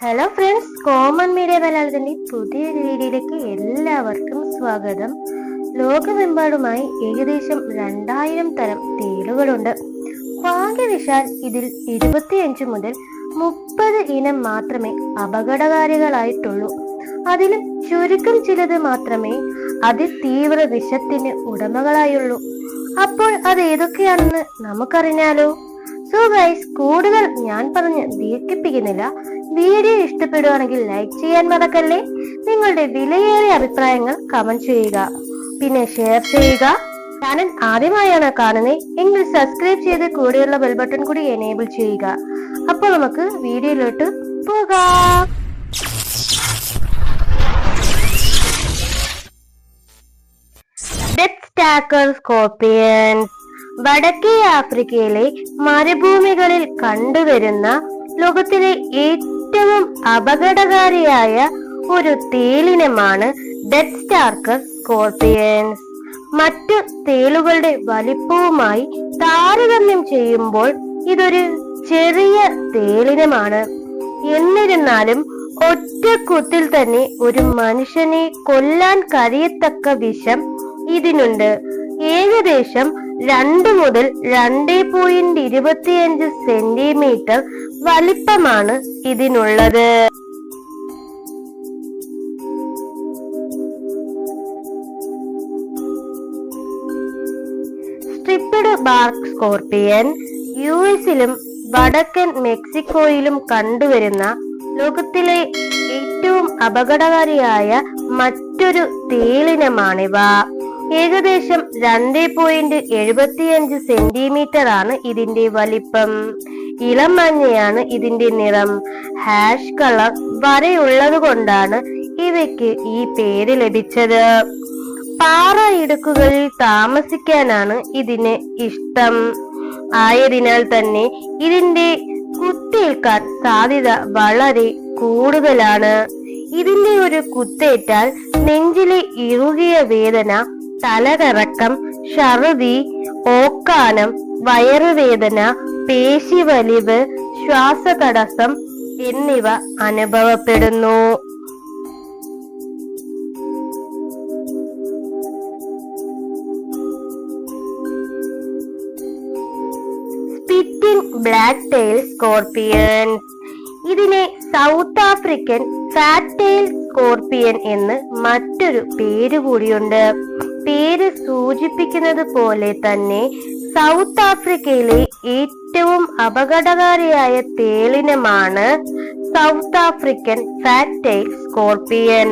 Hello friends common media മലയാളത്തിന്റെ പുതിയ രീതിയിലേക്ക് എല്ലാവർക്കും സ്വാഗതം. ലോകമെമ്പാടുമായി ഏകദേശം രണ്ടായിരം തരം തേളുകളുണ്ട് ഭാഗ്യവിശാൽ ഇതിൽ ഇരുപത്തിയഞ്ച് മുതൽ മുപ്പത് ഇനം മാത്രമേ അപകടകാരികളായിട്ടുള്ളൂ. അതിലും ചുരുക്കം ചിലത് മാത്രമേ അതിതീവ്ര വിഷത്തിന് ഉടമകളായുള്ളൂ. അപ്പോൾ അത് ഏതൊക്കെയാണെന്ന് നമുക്കറിഞ്ഞാലോ? സോ ഗൈസ് കൂടുതൽ ഞാൻ പറഞ്ഞ് ദീർഘിപ്പിക്കുന്നില്ല. വീഡിയോ ഇഷ്ടപ്പെടുവാണെങ്കിൽ ലൈക്ക് ചെയ്യാൻ മറക്കല്ലേ? നിങ്ങളുടെ വിലയേറിയ അഭിപ്രായങ്ങൾ കമന്റ് ചെയ്യുക. പിന്നെ ഷെയർ ചെയ്യുക. ചാനൽ ആദ്യമായാണ് കാണുന്നത് എങ്കിൽ സബ്സ്ക്രൈബ് ചെയ്ത് കൂടെയുള്ള ബെൽ ബട്ടൺ കൂടി എനേബിൾ ചെയ്യുക. അപ്പോൾ നമുക്ക് വീഡിയോയിലോട്ട് പോകാം. വടക്കേ ആഫ്രിക്കയിലെ മരുഭൂമികളിൽ കണ്ടുവരുന്ന ലോകത്തിലെ ഏറ്റവും അപകടകാരിയായ ഒരു തേലിനമാണ് ഡെഡ് സ്റ്റാർക്കർ സ്കോർപിയൻസ് മറ്റു തേലുകളുടെ വലിപ്പവുമായി താരതമ്യം ചെയ്യുമ്പോൾ ഇതൊരു ചെറിയ തേലിനമാണ്. എന്നിരുന്നാലും ഒറ്റ കുത്തിൽ തന്നെ ഒരു മനുഷ്യനെ കൊല്ലാൻ കഴിയത്തക്ക വിഷം ഇതിനുണ്ട്. ഏകദേശം രണ്ട് മുതൽ രണ്ട് പോയിന്റ് ഇരുപത്തിയഞ്ച് സെന്റിമീറ്റർ വലിപ്പമാണ് ഇതിനുള്ളത്. സ്ട്രിപ്പിഡ് ബാർക്ക് സ്കോർപ്പിയൻ യു എസിലും വടക്കൻ മെക്സിക്കോയിലും കണ്ടുവരുന്ന ലോകത്തിലെ ഏറ്റവും അപകടകാരിയായ മറ്റൊരു തേളിനമാണിവ ഏകദേശം രണ്ട് പോയിന്റ് എഴുപത്തിയഞ്ച് സെന്റിമീറ്റർ ആണ് ഇതിന്റെ വലിപ്പം. ഇളം മഞ്ഞയാണ് ഇതിന്റെ നിറം. ഹാഷ് കളർ വരെയുള്ളത് കൊണ്ടാണ് ഇവയ്ക്ക് ഈ പേര് ലഭിച്ചത്. പാറ ഇടുക്കുകളിൽ താമസിക്കാനാണ് ഇതിന് ഇഷ്ടം. ആയതിനാൽ തന്നെ ഇതിന്റെ കുത്തേൽക്കാൻ സാധ്യത വളരെ കൂടുതലാണ്. ഇതിന്റെ ഒരു കുത്തേറ്റാൽ നെഞ്ചിലെ ഇറുകിയ വേദന തലകറക്കം ഛർദി ഓക്കാനം വയറുവേദന പേശിവലിവ് ശ്വാസതടസ്സം എന്നിവ അനുഭവപ്പെടുന്നു. സ്പിറ്റിംഗ് ബ്ലാക്ക് ടെയിൽ സ്കോർപ്പിയൻസ് ഇതിനെ South African fat tail scorpion എന്ന് മറ്റൊരു പേര് കൂടിയുണ്ട് പേര് സൂചിപ്പിക്കുന്നത് പോലെ തന്നെ സൗത്ത് ആഫ്രിക്കയിലെ ഏറ്റവും അപകടകാരിയായ തേളിനമാണ് സൗത്ത് ആഫ്രിക്കൻ ഫാറ്റ് സ്കോർപിയൻ.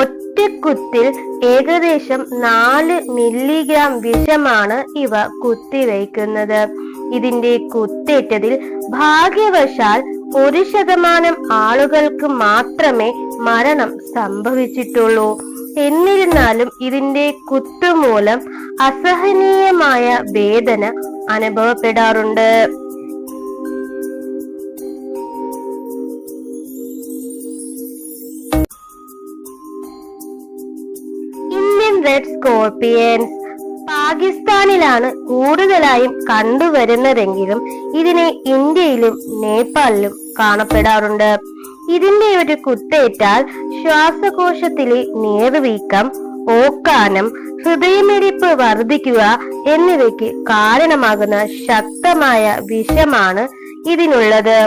ഒറ്റക്കുത്തിൽ ഏകദേശം നാല് മില്ലിഗ്രാം വിഷമാണ് ഇവ കുത്തിവയ്ക്കുന്നത്. ഇതിന്റെ കുത്തേറ്റതിൽ ഭാഗ്യവശാൽ ഒരു ശതമാനം ആളുകൾക്ക് മാത്രമേ മരണം സംഭവിച്ചിട്ടുള്ളൂ. എന്നിരുന്നാലും ഇതിന്റെ കുത്തുമൂലം അസഹനീയമായ വേദന അനുഭവപ്പെടാറുണ്ട്. ഇന്ത്യൻ റെഡ് സ്കോർപ്പിയൻസ് പാകിസ്ഥാനിലാണ് കൂടുതലായും കണ്ടുവരുന്നതെങ്കിലും ഇതിനെ ഇന്ത്യയിലും നേപ്പാളിലും കാണപ്പെടാറുണ്ട്. ഇതിന്റെ ഒരു കുത്തേറ്റാൽ ശ്വാസകോശത്തിലെ നേർവീക്കം ഓക്കാനം ഹൃദയമിടിപ്പ് വർദ്ധിക്കുക എന്നിവയ്ക്ക് കാരണമാകുന്ന ശക്തമായ വിഷമാണ് ഇതിനുള്ളത്.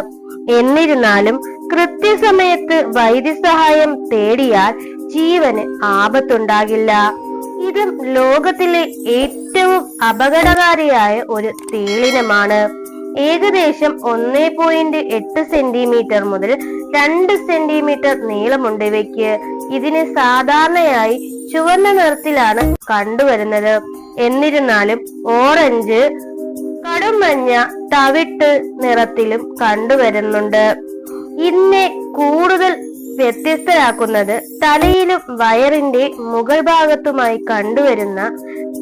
എന്നിരുന്നാലും കൃത്യസമയത്ത് വൈദ്യസഹായം തേടിയാൽ ജീവന് ആപത്തുണ്ടാകില്ല. ഇതും ലോകത്തിലെ ഏറ്റവും അപകടകാരിയായ ഒരു തേളിനമാണ്. ഏകദേശം ഒന്ന് പോയിന്റ് എട്ട് സെന്റിമീറ്റർ മുതൽ രണ്ട് സെന്റിമീറ്റർ നീളമുണ്ട് ഇവയ്ക്ക്. ഇതിന് സാധാരണയായി ചുവന്ന നിറത്തിലാണ് കണ്ടുവരുന്നത്. എന്നിരുന്നാലും ഓറഞ്ച് കടുംമഞ്ഞ തവിട്ട് നിറത്തിലും കണ്ടുവരുന്നുണ്ട്. ഇന്നെ കൂടുതൽ വ്യത്യസ്തരാക്കുന്നത് തലയിലും വയറിന്റെ മുകൾ ഭാഗത്തുമായി കണ്ടുവരുന്ന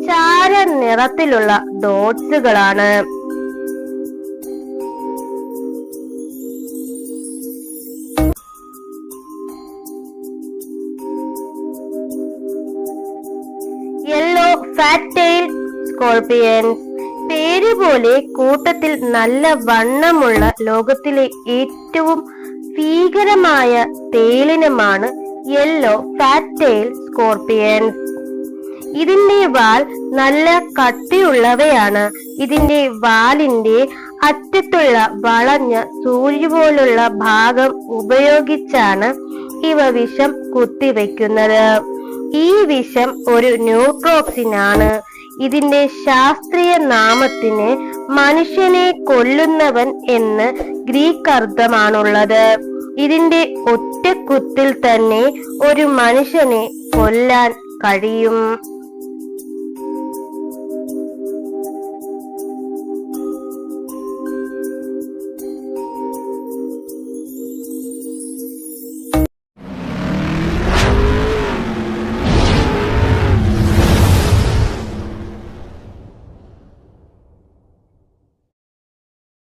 ചാര നിറത്തിലുള്ള ഡോട്ട്സുകളാണ്. ഫാറ്റ് ടെയിൽ പേര് പോലെ കൂട്ടത്തിൽ നല്ല വണ്ണമുള്ള ലോകത്തിലെ ഏറ്റവും ഭീകരമായ തേലിനമാണ് യെല്ലോ ഫാറ്റ് ടെയിൽ സ്കോർപ്പിയൻസ് ഇതിന്റെ വാൽ നല്ല കട്ടിയുള്ളവയാണ്. ഇതിന്റെ വാലിന്റെ അറ്റത്തുള്ള വളഞ്ഞ സൂര്യ പോലുള്ള ഭാഗം ഉപയോഗിച്ചാണ് ഇവ വിഷം കുത്തിവെക്കുന്നത്. ഈ വിഷം ഒരു ന്യൂട്രോക്സിൻ ആണ് ഇതിന്റെ ശാസ്ത്രീയ നാമത്തിന് മനുഷ്യനെ കൊല്ലുന്നവൻ എന്ന് ഗ്രീക്ക് അർത്ഥമാണുള്ളത്. ഇതിന്റെ ഒറ്റ കുത്തിൽ തന്നെ ഒരു മനുഷ്യനെ കൊല്ലാൻ കഴിയും.